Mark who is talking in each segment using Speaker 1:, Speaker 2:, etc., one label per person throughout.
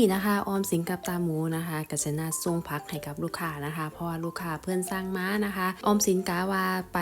Speaker 1: นี่นะคะออมสินกับตาหมูนะคะกัจนาส่งพักให้กับลูกค้านะคะ เพราะว่าลูกค้าเพื่อนสร้างม้านะคะออมสินกาว่าไป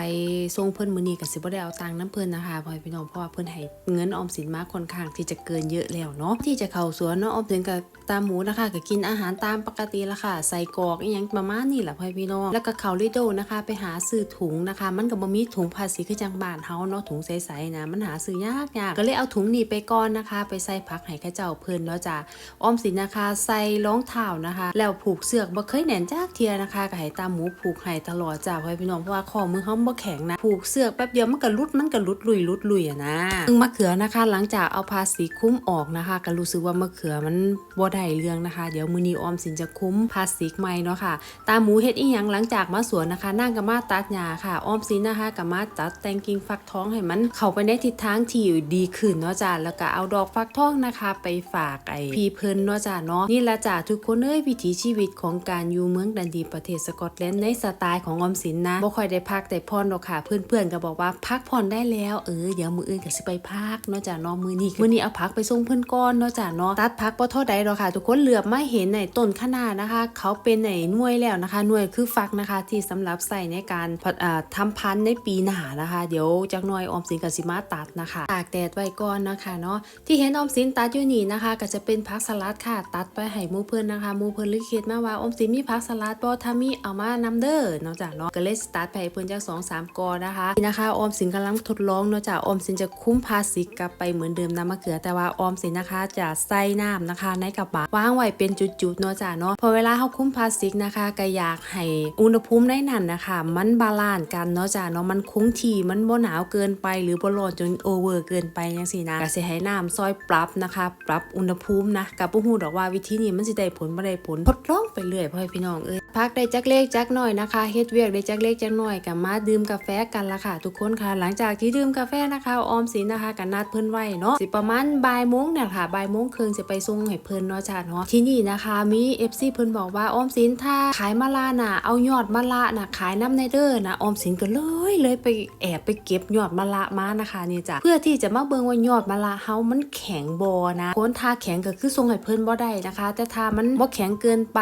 Speaker 1: ส่งเพื่อนมือนีกับสิบได้เอาตังค์น้ำเพื่อนนะคะพราะให้พี่น้องเพราะว่าเพื่อนให้เงินออมสินมาค่อนข้างที่จะเกินเยอะแล้วเนาะที่จะเข้าสวนเนาะออมสินกับตาหมูนะคะก็กินอาหารตามปกติละค่ะ ใส่กอกอหยังประมาณนี้แหละพ่อพี่น้องแล้วก็เขาลิโดนะคะ ไปหาซื้อถุงนะคะ มันก็บ่มีถุงพลาสติกคือจังบานเฮาเนาะถุงใสๆนะมันหาซื้อยากยากก็เลยเอาถุงนี้ไปก่อนนะคะ ไปใส่พักให้ข้าเจ้าเพิ่อนเนาะจ้ะออมสินนะคะ ใส่รองเท้านะคะ แล้วผูกเสือกบ่เคยแหน่นจากเทียนะคะก็ให้ตามหมูผูกให้ตลอดจ้าพราะพี่น้องเพราะว่าข้อมือเขาบ่แข็งนะผูกเสือกแป๊บเดียวมันก็รุดมันก็รุดลุยรุดลุยอะนะซึ่งมะเขือนะคะ หลังจากเอาพลาสติกคุ้มออกนะคะก็รู้สึกว่ามะเขือมันบ่ได้เรื่องนะคะ เดี๋ยวมือนีออมสินจะคุ้มพลาสติกใหม่เนาะค่ะ ตามหมูเฮ็ดอีหยังหลังจากมาสวนนะคะนั่งกับมาตัดหญ้าค่ะ ออมสินนะคะกับมาตัดแต่งกิ่งฟักทองให้มันเข้าไปในทิศทางที่ดีขึ้นเนาะจ้าแล้วก็เอาดอกฟักทองนะคะ ไปฝากไอ้พี่เพิ่นเนาะจ้าเนาะนี่ละจ้าทุกคนเอ้ยวิถีชีวิตของการอยู่เมืองดันดีประเทศสกอตแลนด์ในสไตล์ของออมสินนะบ่ค่อยได้พักแต่พรหรอกค่ะ เพื่อนๆก็บอกว่าพักผ่อนได้แล้วเออเดี๋ยวมืออื่นก็สิไปพักเนาะจ้าเนาะมือนี้มือนี้เอาพักไปส่งเพิ่อนก่อนเนาะจ้าเนาะตัดพักบ่เท่าใดหรอกค่ะ ทุกคนเหลือบมาเห็นในต้นคะน้านะคะ เขาเป็นในหน่วยแล้วนะคะ หน่วยคือฟักนะคะที่สำหรับใส่ในการพัดอ่าทำพันธุ์ในปีหน้านะคะ เดี๋ยวจากหน่วยออมสินกับสิมาตัดนะคะตากแดดไว้ก่อนนะคะเนาะที่เห็นออมสินตัดอยู่นี่นะคะ ก็จะเป็นผักสลัดค่ะตัดไปให้มูเพื่อนนะคะมูเพื่อนลิขิตมาว่าอมสินมีผักสลัดบ่ถ้ามีเอามานำเด้อเนาะจ้ะเนาะก็เลยสตาร์ทไปเพื่อนจาก2 3กอนะคะนี่นะคะออมสินกำลังทดลองนาะจ้ะออมสินจะคุ้มพลาสติกลับไปเหมือนเดิมนะมะเขือแต่ว่าออมสินนะคะจะใส่น้ำนะคะ ในกระบะวางไว้เป็นจุดๆนาะจ้ะเนาะพอเวลาเขาคุ้มพลาสติกนะคะก็อยากให้อุณหภูมิในนั้นนะคะ มันบาลานซ์กันเนาะจ้ะเนาะมันคงที่มันบ่หนาวเกินไป หรือบ่ร้อนจนโอเวอร์เกินไปจังซี่นะก็สิให้น้ำซอยปรับนะคะ ปรับอุณหภูมินะกับบ่ฮู้ดอกว่าวิธีนี้มันสิได้ผลบ่ได้ผลทดลองไปเรื่อยพ่อพี่น้องเอ้ยพักได้จักเล็กจักหน้อยนะคะเฮ็ดเวียกได้จักเล็กจักหน้อยก็มาดื่มกาแฟกันละค่ะ ทุกคนค่ะ หลังจากที่ดื่มกาแฟนะคะออมสินนะคะก็นัดเพิ่นไว้เนาะสิประมาณบ่ายโมงเนี่ยค่ะบ่ายโมงครึ่งสิไปส่งให้เพิ่นเนาะจ้าเนาะที่นี่นะคะ มี FC เพิ่นบอกว่าออมสินถ้าขายมะละน่ะเอายอดมะละน่ะขายน้ำในเด้อนะออมสินก็เลยเลยไปแอบไปเก็บยอดมะละมานะคะนี่จ้ะเพื่อที่จะมาเบิ่งว่ายอดมะละเฮามันแข็งบ่นะคนทาแข็งก็คือส่งให้เพิ่นบ่ได้นะคะ แต่ถ้ามันบ่แข็งเกินไป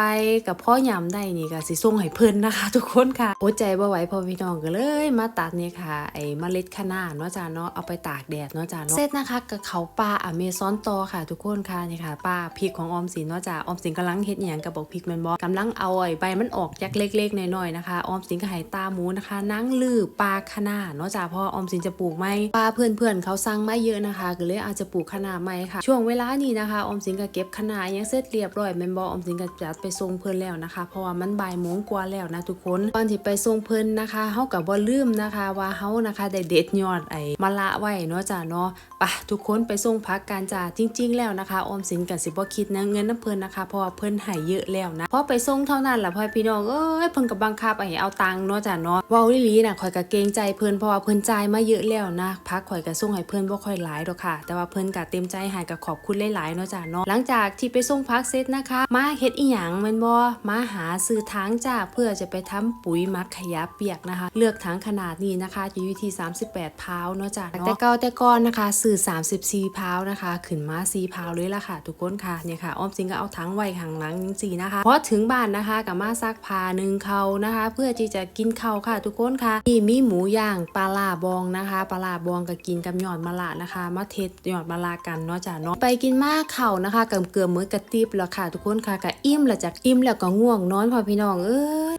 Speaker 1: กับพ่อยำได้นี่ก็สิส่งให้เพิ่นนะคะ ทุกคนค่ะโอดใจบ่ไหวพอพี่น้องก็เลย มาตัดนี่ค่ะไอ้เมล็ดคะน้าเนาะจ้ะเนาะเอาไปตากแดดเนาะจ้ะเนาะเสร็จนะคะกับเขาป่าอเมซอนตอค่ะ ทุกคนค่ะนี่ค่ะป้าพริกของออมสินเนาะจ้ะออมสินกำลังเฮ็ดหยังกับบอกพริกแม่นบ่กำลังเอาไอ้ใบมันออกจากเล็กๆน้อยๆนะคะออมสินก็ให้ตาหมูนะคะนั่งลือปลาคะน้าเนาะจ้ะเพราะออมสินจะปลูกไหมปลาเพื่อนๆเขาสั่งมาเยอะนะคะก็เลยอาจจะปลูกคะน้าใหม่ค่ะ ช่วงเวลานี้นะคะออมสินก็เก็บคะน้ายังเสร็จเรียบร้อยแมนบ่ออมสินก็จัดไปส่งเพิ่นแล้วนะคะ เพราะว่ามันบ่ายโมงกว่าแล้วนะทุกคนก่อนที่ไปส่งเพิ่นนะคะเฮาก็บ่ลืมนะคะ ว่าเฮานะคะได้เด็ดยอดไอ้มะละไว้เนาะจ้ะเนาะปะทุกคนไปส่งพักกันจ้าจริง ๆ แล้วนะคะออมสินก็สิบ่คิดนะเงินน้ำเพิ่นนะคะเพราะว่าเพิ่นให้เยอะแล้วนะพอไปส่งเท่านั้นล่ะพ่อพี่น้องเอ้ยเพิ่นก็บังคับให้เอาตังค์เนาะจ้ะเนาะว้าอีหลีน่ะข่อยก็เกรงใจเพิ่นเพราะว่าเพิ่นจ่ายมาเยอะแล้วนะพักข่อยก็ส่งให้เพิ่นบ่ค่อยหลายดอกค่ะ แต่ว่าเพิ่นก็เต็มใจให้ก็ขอบคุณหลายๆเนาะจ้ะเนาะหลังจากที่ไปส่งพักเสร็จนะคะ มาเฮ็ดอีหยังแม่นบ่มาหาซื้อถังจ้าเพื่อจะไปทำปุ๋ยมักขยะเปียกนะคะ เลือกถังขนาดนี้นะคะอยู่ที่ 38พาวเนาะจ้ะเนาะแต่เก่าแต่ก่อนนะคะซื้อ34พาวนะคะขึ้นมา4พาวเลยล่ะค่ะ ทุกคนค่ะเนี่ยค่ะออมสิงก็เอาถังไว้ข้างหลังจังซี่นะคะพอถึงบ้านนะคะก็มาซักผ้าหนึ่งเขานะคะ เพื่อที่จะกินเขาค่ะ ทุกคนค่ะนี่มีหมูย่างปลาลาบองนะคะปลาลาบองก็กินกับหยอดมะละนะคะ มาเทศหยอดมะละกันเนาะจ้ะเนาะไปกินมากเข่านะคะกับเกือบมือกระติบแล้วค่ะทุกคนค่ะก็อิ่มแล้วจากอิ่มแล้วก็ง่วงนอนพอพี่น้องเอ้